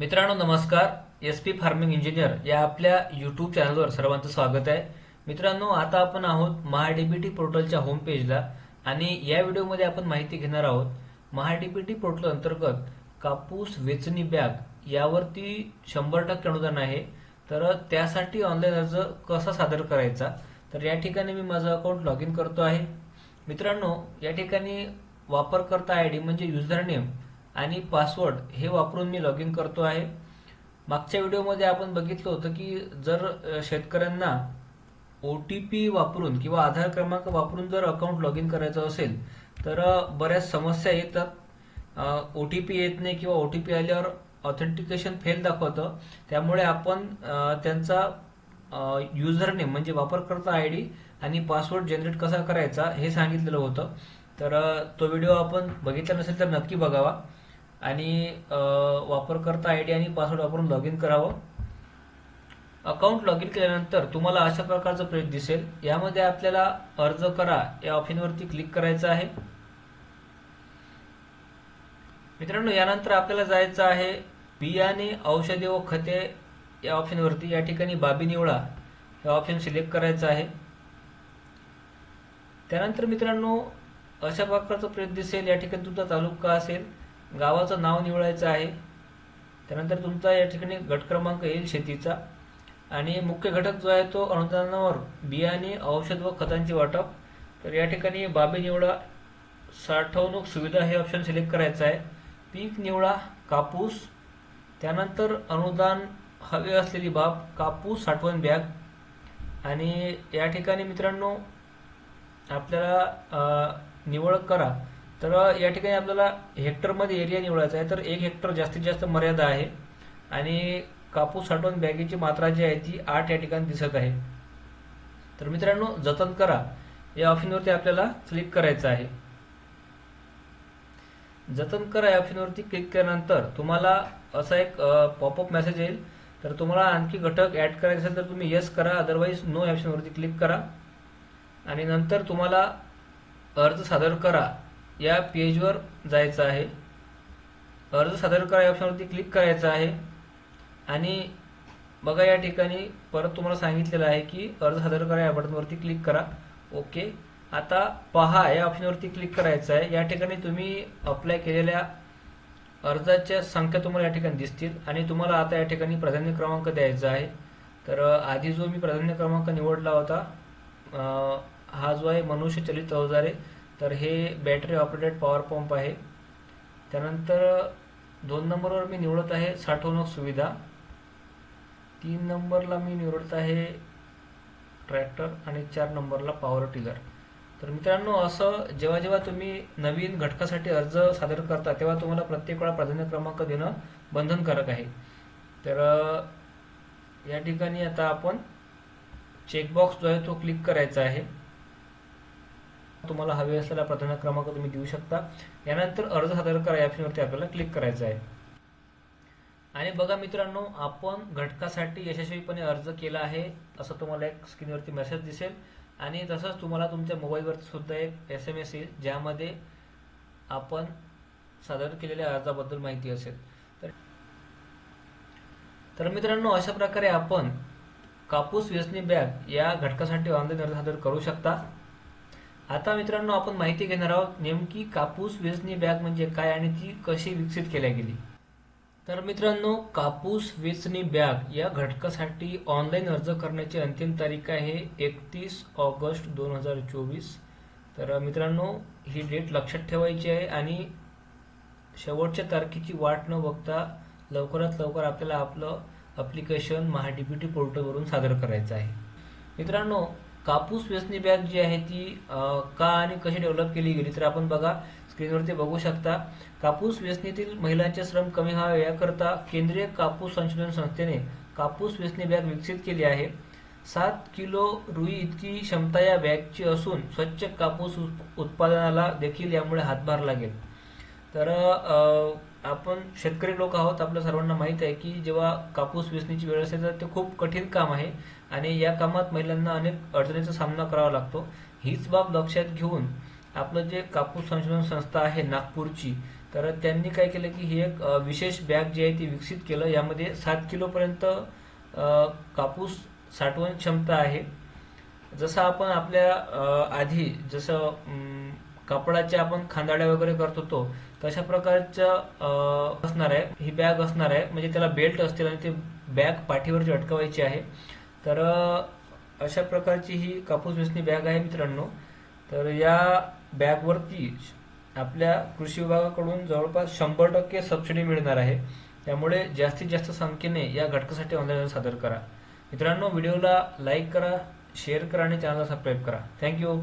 मित्रांनो नमस्कार. S P farming engineer या आपल्या युट्यूब चॅनलवर सर्वांचं स्वागत आहे. मित्रांनो आता आपण आहोत महाडीबीटी पोर्टलच्या होम पेजला आणि या व्हिडिओमध्ये आपण माहिती घेणार आहोत महाडीबीटी पोर्टल अंतर्गत कापूस वेचणी बॅग यावरती शंभर टक्के अनुदान आहे. तर त्यासाठी ऑनलाईन अर्ज कसा सादर करायचा? तर या ठिकाणी मी माझं अकाउंट लॉग इन करतो आहे. मित्रांनो या ठिकाणी वापरकर्ता आय डी म्हणजे युजर नेम आणि पासवर्ड हे वापरून मी लॉग इन करतो आहे. मागच्या व्हिडिओमध्ये आपण बघितलं होतं की जर शेतकऱ्यांना ओ टी पी वापरून किंवा आधार क्रमांक वापरून जर अकाउंट लॉग इन करायचं असेल तर बऱ्याच समस्या येतात. ओ टी पी येत नाही किंवा ओ टी पी आल्यावर ऑथेंटिकेशन फेल दाखवतं. त्यामुळे आपण त्यांचा युजर नेम म्हणजे वापरकर्ता आय डी आणि पासवर्ड जनरेट कसा करायचा हे सांगितलेलं होतं. तर तो व्हिडिओ आपण बघितला नसेल तर नक्की बघावा. आणि वापरकर्ता आय डी आणि पासवर्ड वापरून लॉग इन करावं. अकाउंट लॉग इन केल्यानंतर तुम्हाला अशा प्रकारचं पेज दिसेल. यामध्ये आपल्याला अर्ज करा या ऑप्शनवरती क्लिक करायचं आहे. मित्रांनो यानंतर आपल्याला जायचं आहे बियाणे औषधे व खते या ऑप्शनवरती या ठिकाणी बाबी निवडा. हे ऑप्शन सिलेक्ट करायचं आहे. त्यानंतर मित्रांनो अशा प्रकारचं प्रेत दिसेल. या ठिकाणी तुमचा तालुका असेल. गावाचं नाव निवडायचं आहे. त्यानंतर तुमचा या ठिकाणी गट क्रमांक येईल शेतीचा. आणि मुख्य घटक जो आहे तो अनुदानावर बियाणे औषध व खतांचे वाटप. तर या ठिकाणी बाबी निवडा साठवणूक सुविधा हे ऑप्शन सिलेक्ट करायचं आहे. पीक निवडा कापूस. त्यानंतर अनुदान हवे असलेली बाब कापूस साठवण बॅग. आणि या ठिकाणी मित्रांनो आपल्याला निवड करा. तर या ठिकाणी आपल्याला हेक्टरमध्ये एरिया निवडायचा आहे. तर एक हेक्टर जास्तीत जास्त मर्यादा आहे. आणि कापूस साठवण बॅगेची मात्रा जी आहे ती आठ या ठिकाणी दिसत आहे. तर मित्रांनो जतन करा. या ऑप्शनवरती आपल्याला क्लिक करायचं आहे. जतन करा या ऑप्शनवरती क्लिक केल्यानंतर तुम्हाला असा एक पॉपअप मेसेज येईल. तर तुम्हाला आणखी घटक ऍड करायचे असेल तर तुम्ही येस करा. अदरवाईज नो ऑप्शनवरती क्लिक करा. आणि नंतर तुम्हाला अर्ज सादर करा. या पेजवर जायचं आहे. अर्ज सादर करा या ऑप्शनवरती क्लिक करायचं आहे. आणि बघा या ठिकाणी परत तुम्हाला सांगितलेलं आहे की अर्ज सादर करा या बटनवरती क्लिक करा. ओके आता पहा या ऑप्शनवरती क्लिक करायचं आहे. या ठिकाणी तुम्ही अप्लाय केलेल्या अर्जाच्या संख्या तुम्हाला या ठिकाणी दिसतील. आणि तुम्हाला आता या ठिकाणी प्राधान्य क्रमांक द्यायचा आहे. तर आधी जो मी प्राधान्य क्रमांक निवडला होता हा जो आहे मनुष्य चलित अवजारे. तर हे बॅटरी ऑपरेटेड पॉवर पंप आहे. त्यानंतर दोन नंबरवर मी निवडत आहे साठवणूक सुविधा. तीन नंबरला मी निवडत आहे ट्रॅक्टर आणि चार नंबरला पॉवर टिलर तर मित्रांनो असं जेव्हा जेव्हा तुम्ही नवीन घटकासाठी अर्ज सादर करता तेव्हा तुम्हाला प्रत्येक वेळा प्राधान्य क्रमांक देणं बंधनकारक आहे. तर या ठिकाणी आता आपण चेकबॉक्स जो आहे तो क्लिक करायचा आहे. तुम्हाला हवे असलेला प्राधान्य क्रमांक तुम्ही देऊ शकता. यानंतर अर्ज सादर करा या ऑप्शनवरती आपल्याला क्लिक करायचं आहे. आणि बघा मित्रांनो आपण घटकासाठी यशस्वीपणे अर्ज केला आहे असं तुम्हाला एक स्क्रीनवरती मेसेज दिसेल. आणि तसंच तुम्हाला तुमच्या मोबाईलवरती सुद्धा एक एस एम एस येईल ज्यामध्ये आपण सादर केलेल्या अर्जाबद्दल माहिती असेल. तर तर मित्रांनो अशा प्रकारे आपण कापूस वेचणी बॅग या घटकासाठी ऑनलाईन अर्ज सादर करू शकता. आता मित्रांनो आपण माहिती घेणार आहोत नेमकी कापूस वेचणी बॅग म्हणजे काय आणि ती कशी विकसित केल्या गेली. तर मित्रांनो कापूस वेचणी बॅग या घटकासाठी ऑनलाईन अर्ज करण्याची अंतिम तारीख आहे एकतीस ऑगस्ट दोन हजार चोवीस. तर मित्रांनो ही डेट लक्षात ठेवायची आहे आणि शेवटच्या तारखेची वाट न बघता लवकरात लवकर आपल्याला आपलं अप्लिकेशन महाडीबीटी पोर्टलवरून सादर करायचं आहे. मित्रांनो कापूस वेचणी बॅग जी आहे ती का आणि कशी डेव्हलप केली गेली तर आपण बघा स्क्रीनवरती बघू शकता. कापूस वेचणीतील महिलांचे श्रम कमी व्हावे याकरता केंद्रीय कापूस संशोधन संस्थेने कापूस वेचणी बॅग विकसित केली आहे. सात किलो रुई इतकी क्षमता या बॅगची असून स्वच्छ कापूस उत्पादनाला देखील यामुळे हातभार लागेल. तर आपण शेतकरी लोक आहोत आपल्या सर्वांना माहीत आहे की जेव्हा कापूस वेचणीची वेळ असते तर ते खूप कठीण काम आहे आणि या कामात महिलांना अनेक अडचणीचा सामना करावा लागतो. हीच बाब लक्षात घेऊन आपलं जे कापूस संशोधन संस्था आहे नागपूरची तर त्यांनी काय केलं की ही एक विशेष बॅग जी आहे ती विकसित केलं. यामध्ये सात किलोपर्यंत कापूस साठवण क्षमता आहे. जसं आपण आपल्या आधी जसं कापडाच्या आपण खांदाड्या वगैरे करत होतो तशा प्रकारच्या असणार आहे. ही बॅग असणार आहे. म्हणजे त्याला बेल्ट असतील आणि ते बॅग पाठीवरची अटकवायची आहे. तर अशा प्रकारची ही कापूस वेचणी बॅग आहे मित्रांनो. तर या बॅगवरती आपल्या कृषी विभागाकडून जवळपास शंभर टक्के सबसिडी मिळणार आहे. त्यामुळे जास्तीत जास्त संख्येने या घटकासाठी ऑनलाईन सादर करा. मित्रांनो व्हिडिओला लाईक करा शेअर करा आणि चॅनलला सबस्क्राईब करा. थँक्यू